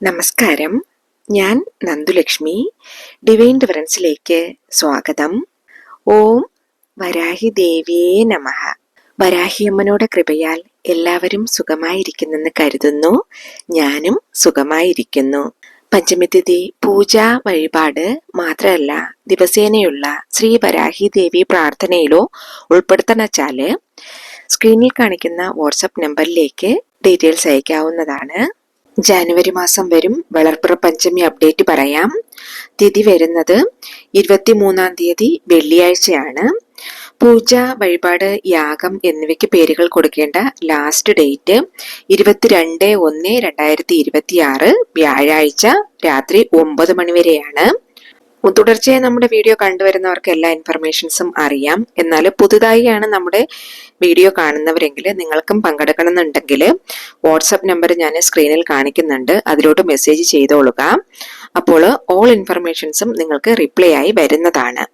നമസ്കാരം. ഞാൻ നന്ദുലക്ഷ്മി. ഡിവൈൻ ഡിഫറൻസിലേക്ക് സ്വാഗതം. ഓം വരാഹി ദേവിയേ നമ. വരാഹിയമ്മനോട് കൃപയാൽ എല്ലാവരും സുഖമായിരിക്കുന്നെന്ന് കരുതുന്നു. ഞാനും സുഖമായിരിക്കുന്നു. പഞ്ചമിതിഥി പൂജ വഴിപാട് മാത്രമല്ല ദിവസേനയുള്ള ശ്രീ വരാഹി ദേവി പ്രാർത്ഥനയിലോ ഉൾപ്പെടുത്തണച്ചാൽ സ്ക്രീനിൽ കാണിക്കുന്ന വാട്സപ്പ് നമ്പറിലേക്ക് ഡീറ്റെയിൽസ് അയക്കാവുന്നതാണ്. ജാനുവരി മാസം വരും. വളർപ്പുറ പഞ്ചമി അപ്ഡേറ്റ് പറയാം. തിഥി വരുന്നത് ഇരുപത്തിമൂന്നാം തീയതി വെള്ളിയാഴ്ചയാണ്. പൂജ വഴിപാട് യാഗം എന്നിവയ്ക്ക് പേരുകൾ കൊടുക്കേണ്ട ലാസ്റ്റ് ഡേറ്റ് ഇരുപത്തിരണ്ട് ഒന്ന് രണ്ടായിരത്തി ഇരുപത്തി ആറ് വ്യാഴാഴ്ച രാത്രി ഒമ്പത് മണി വരെയാണ്. തുടർച്ചയായി നമ്മുടെ വീഡിയോ കണ്ടുവരുന്നവർക്ക് എല്ലാ ഇൻഫർമേഷൻസും അറിയാം. എന്നാൽ പുതുതായിയാണ് നമ്മുടെ വീഡിയോ കാണുന്നവരെങ്കിൽ നിങ്ങൾക്കും പങ്കെടുക്കണമെന്നുണ്ടെങ്കിൽ വാട്സപ്പ് നമ്പർ ഞാൻ സ്ക്രീനിൽ കാണിക്കുന്നുണ്ട്. അതിലോട്ട് മെസ്സേജ് ചെയ്തോളുക. അപ്പോൾ ഓൾ ഇൻഫർമേഷൻസും നിങ്ങൾക്ക് റിപ്ലൈ ആയി വരുന്നതാണ്.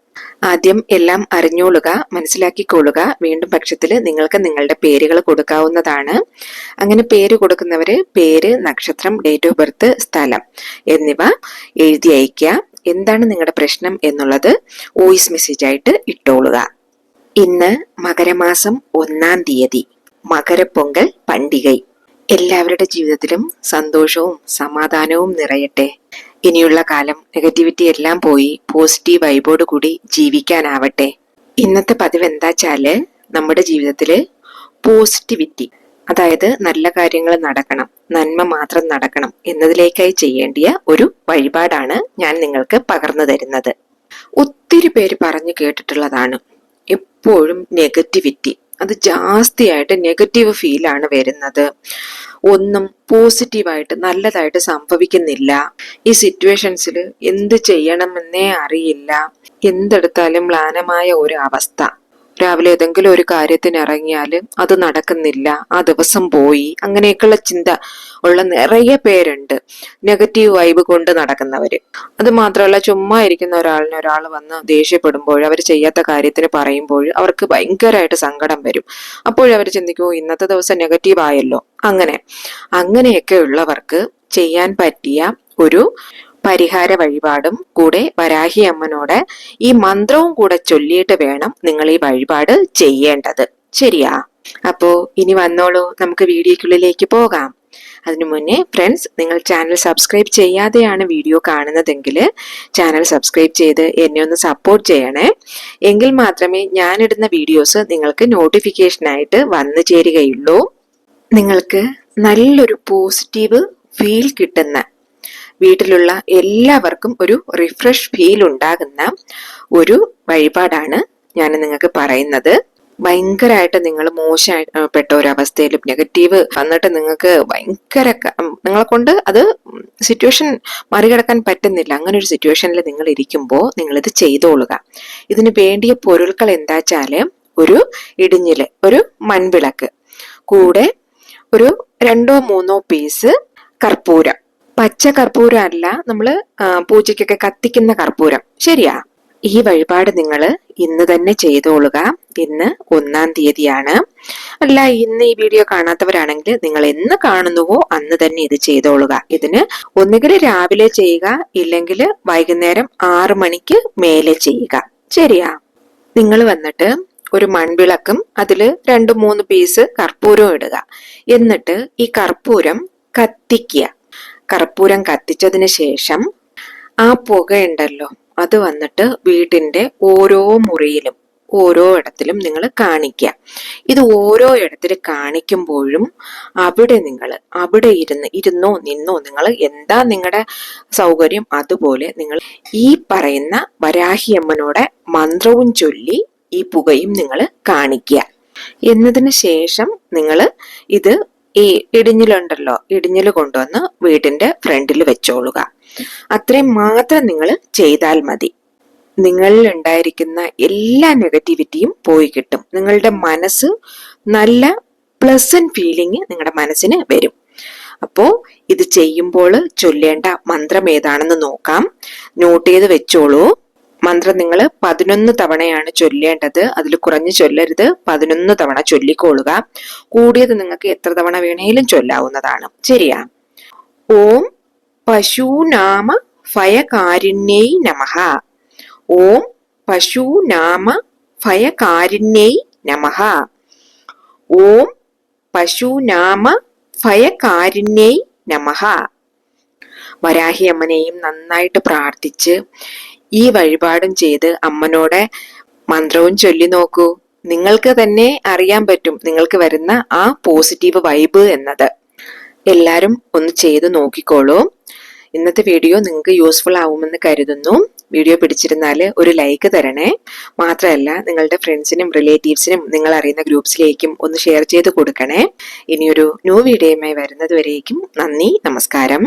ആദ്യം എല്ലാം അറിഞ്ഞോളുക മനസ്സിലാക്കിക്കൊള്ളുക. വീണ്ടും പക്ഷത്തിൽ നിങ്ങൾക്ക് നിങ്ങളുടെ പേരുകൾ കൊടുക്കാവുന്നതാണ്. അങ്ങനെ പേര് കൊടുക്കുന്നവര് പേര് നക്ഷത്രം ഡേറ്റ് ഓഫ് ബർത്ത് സ്ഥലം എന്നിവ എഴുതി അയക്കുക എന്താണ് നിങ്ങളുടെ പ്രശ്നം എന്നുള്ളത് വോയിസ് മെസ്സേജ് ആയിട്ട് ഇട്ടോളുക. ഇന്ന് മകരമാസം ഒന്നാം തീയതി മകരപ്പൊങ്കൽ പണ്ടികൈ. എല്ലാവരുടെ ജീവിതത്തിലും സന്തോഷവും സമാധാനവും നിറയട്ടെ. ഇനിയുള്ള കാലം നെഗറ്റിവിറ്റി എല്ലാം പോയി പോസിറ്റീവ് വൈബോട് കൂടി ജീവിക്കാനാവട്ടെ. ഇന്നത്തെ പതിവ് എന്താച്ചാൽ നമ്മുടെ ജീവിതത്തിൽ പോസിറ്റിവിറ്റി അതായത് നല്ല കാര്യങ്ങൾ നടക്കണം നന്മ മാത്രം നടക്കണം എന്നതിലേക്കായി ചെയ്യേണ്ടിയ ഒരു വഴിപാടാണ് ഞാൻ നിങ്ങൾക്ക് പകർന്നു തരുന്നത്. ഒത്തിരി പേര് പറഞ്ഞു കേട്ടിട്ടുള്ളതാണ്. എപ്പോഴും നെഗറ്റിവിറ്റി അത് ജാസ്തിയായിട്ട് നെഗറ്റീവ് ഫീലാണ് വരുന്നത്. ഒന്നും പോസിറ്റീവായിട്ട് നല്ലതായിട്ട് സംഭവിക്കുന്നില്ല. ഈ സിറ്റുവേഷൻസിൽ എന്ത് ചെയ്യണമെന്നേ അറിയില്ല. എന്തെടുത്താലും മ്ലാനമായ ഒരു അവസ്ഥ. രാവിലെ ഏതെങ്കിലും ഒരു കാര്യത്തിന് ഇറങ്ങിയാൽ അത് നടക്കുന്നില്ല ആ ദിവസം പോയി അങ്ങനെയൊക്കെയുള്ള ചിന്ത ഉള്ള നിറയെ പേരുണ്ട്. നെഗറ്റീവ് വൈബ് കൊണ്ട് നടക്കുന്നവർ അത് മാത്രമല്ല ചുമ്മാ ഇരിക്കുന്ന ഒരാളിന് ഒരാൾ വന്ന് ദേഷ്യപ്പെടുമ്പോൾ അവർ ചെയ്യാത്ത കാര്യത്തിന് പറയുമ്പോൾ അവർക്ക് ഭയങ്കരമായിട്ട് സങ്കടം വരും. അപ്പോഴവർ ചിന്തിക്കുമോ ഇന്നത്തെ ദിവസം നെഗറ്റീവ് ആയല്ലോ. അങ്ങനെ. അങ്ങനെയൊക്കെ ഉള്ളവർക്ക് ചെയ്യാൻ പറ്റിയ ഒരു പരിഹാര വഴിപാടും കൂടെ വരാഹി അമ്മനോട് ഈ മന്ത്രവും കൂടെ ചൊല്ലിയിട്ട് വേണം നിങ്ങൾ ഈ വഴിപാട് ചെയ്യേണ്ടത്. ശരിയാ? അപ്പോ ഇനി വന്നോളൂ. നമുക്ക് വീഡിയോക്കുള്ളിലേക്ക് പോകാം. അതിനു മുന്നേ ഫ്രണ്ട്സ് നിങ്ങൾ ചാനൽ സബ്സ്ക്രൈബ് ചെയ്യാതെയാണ് വീഡിയോ കാണുന്നതെങ്കിൽ ചാനൽ സബ്സ്ക്രൈബ് ചെയ്ത് എന്നെ ഒന്ന് സപ്പോർട്ട് ചെയ്യണേ. എങ്കിൽ മാത്രമേ ഞാനിടുന്ന വീഡിയോസ് നിങ്ങൾക്ക് നോട്ടിഫിക്കേഷനായിട്ട് വന്നു ചേരുകയുള്ളൂ. നിങ്ങൾക്ക് നല്ലൊരു പോസിറ്റീവ് ഫീൽ കിട്ടുന്ന വീട്ടിലുള്ള എല്ലാവർക്കും ഒരു റിഫ്രഷ് ഫീൽ ഉണ്ടാകുന്ന ഒരു വഴിപാടാണ് ഞാൻ നിങ്ങൾക്ക് പറയുന്നത്. ഭയങ്കരമായിട്ട് നിങ്ങൾ മോശപ്പെട്ട ഒരു അവസ്ഥയിലും നെഗറ്റീവ് വന്നിട്ട് നിങ്ങൾക്ക് ഭയങ്കര നിങ്ങളെ കൊണ്ട് അത് സിറ്റുവേഷൻ മറികടക്കാൻ പറ്റുന്നില്ല. അങ്ങനെ ഒരു സിറ്റുവേഷനിൽ നിങ്ങൾ ഇരിക്കുമ്പോൾ നിങ്ങൾ ഇത് ചെയ്തോളുക. ഇതിന് വേണ്ടിയ പൊരുൾകൾ എന്താച്ചാൽ ഒരു ഇടിഞ്ഞിൽ ഒരു മൺവിളക്ക് കൂടെ ഒരു രണ്ടോ മൂന്നോ പീസ് കർപ്പൂരം. പച്ച കർപ്പൂരം അല്ല നമ്മൾ പൂജയ്ക്കൊക്കെ കത്തിക്കുന്ന കർപ്പൂരം. ശരിയാ? ഈ വഴിപാട് നിങ്ങൾ ഇന്ന് തന്നെ ചെയ്തോളുക. ഇന്ന് ഒന്നാം തീയതിയാണ്. അല്ല ഇന്ന് ഈ വീഡിയോ കാണാത്തവരാണെങ്കിൽ നിങ്ങൾ എന്ന് കാണുന്നുവോ അന്ന് തന്നെ ഇത് ചെയ്തോളുക. ഇതിന് ഒന്നുകിൽ രാവിലെ ചെയ്യുക ഇല്ലെങ്കിൽ വൈകുന്നേരം ആറു മണിക്ക് മേലെ ചെയ്യുക. ശരിയാ? നിങ്ങൾ വന്നിട്ട് ഒരു മൺവിളക്കും അതിൽ രണ്ട് മൂന്ന് പീസ് കർപ്പൂരവും ഇടുക. എന്നിട്ട് ഈ കർപ്പൂരം കത്തിക്കുക. കർപ്പൂരം കത്തിച്ചതിന് ശേഷം ആ പുകയുണ്ടല്ലോ അത് വന്നിട്ട് വീടിന്റെ ഓരോ മുറിയിലും ഓരോ ഇടത്തിലും നിങ്ങൾ കാണിക്കുക. ഇത് ഓരോ ഇടത്തിൽ കാണിക്കുമ്പോഴും അവിടെ നിങ്ങൾ അവിടെ ഇരുന്ന് ഇരുന്നോ നിന്നോ നിങ്ങൾ എന്താ നിങ്ങളുടെ സൗകര്യം? അതുപോലെ നിങ്ങൾ ഈ പറയുന്ന വരാഹിയമ്മനോടെ മന്ത്രവും ചൊല്ലി ഈ പുകയും നിങ്ങൾ കാണിക്കുക. എന്നതിന് ശേഷം നിങ്ങൾ ഇത് ഈ ഇടിഞ്ഞിലുണ്ടല്ലോ ഇടിഞ്ഞിൽ കൊണ്ടുവന്ന് വീടിന്റെ ഫ്രണ്ടിൽ വെച്ചോളുക. അത്രയും മാത്രം നിങ്ങൾ ചെയ്താൽ മതി. നിങ്ങളിൽ ഉണ്ടായിരിക്കുന്ന എല്ലാ നെഗറ്റിവിറ്റിയും പോയി കിട്ടും. നിങ്ങളുടെ മനസ്സ് നല്ല പ്ലസന്റ് ഫീലിംഗ് നിങ്ങളുടെ മനസ്സിന് വരും. അപ്പോ ഇത് ചെയ്യുമ്പോൾ ചൊല്ലേണ്ട മന്ത്രം ഏതാണെന്ന് നോക്കാം. നോട്ട് ചെയ്ത് വെച്ചോളൂ. മന്ത്രം നിങ്ങൾ പതിനൊന്ന് തവണയാണ് ചൊല്ലേണ്ടത്. അതിൽ കുറഞ്ഞ് ചൊല്ലരുത്. പതിനൊന്ന് തവണ ചൊല്ലിക്കോളുക. കൂടിയത് നിങ്ങൾക്ക് എത്ര തവണ വേണേലും ചൊല്ലാവുന്നതാണ്. ശരിയാ? ഓം പശൂനാമ ഫയകാരുണ്യൈ നമഹ. ഓം പശൂനാമ ഫയകാരുണ്യൈ നമഹ. ഓം പശൂനാമ ഫയകാരുണ്യൈ നമഹ. വരാഹി അമ്മനെയും നന്നായിട്ട് പ്രാർത്ഥിച്ച് ഈ വഴിപാടും ചെയ്ത് അമ്മനോടെ മന്ത്രവും ചൊല്ലി നോക്കൂ. നിങ്ങൾക്ക് തന്നെ അറിയാൻ പറ്റും നിങ്ങൾക്ക് വരുന്ന ആ പോസിറ്റീവ് വൈബ് എന്നത്. എല്ലാവരും ഒന്ന് ചെയ്ത് നോക്കിക്കോളൂ. ഇന്നത്തെ വീഡിയോ നിങ്ങൾക്ക് യൂസ്ഫുൾ ആവുമെന്ന് കരുതുന്നു. വീഡിയോ പിടിച്ചിരുന്നാൽ ഒരു ലൈക്ക് തരണേ. മാത്രമല്ല നിങ്ങളുടെ ഫ്രണ്ട്സിനും റിലേറ്റീവ്സിനും നിങ്ങൾ അറിയുന്ന ഗ്രൂപ്പ്സിലേക്കും ഒന്ന് ഷെയർ ചെയ്ത് കൊടുക്കണേ. ഇനിയൊരു ന്യൂ വീഡിയോയുമായി വരുന്നത് വരേക്കും നന്ദി നമസ്കാരം.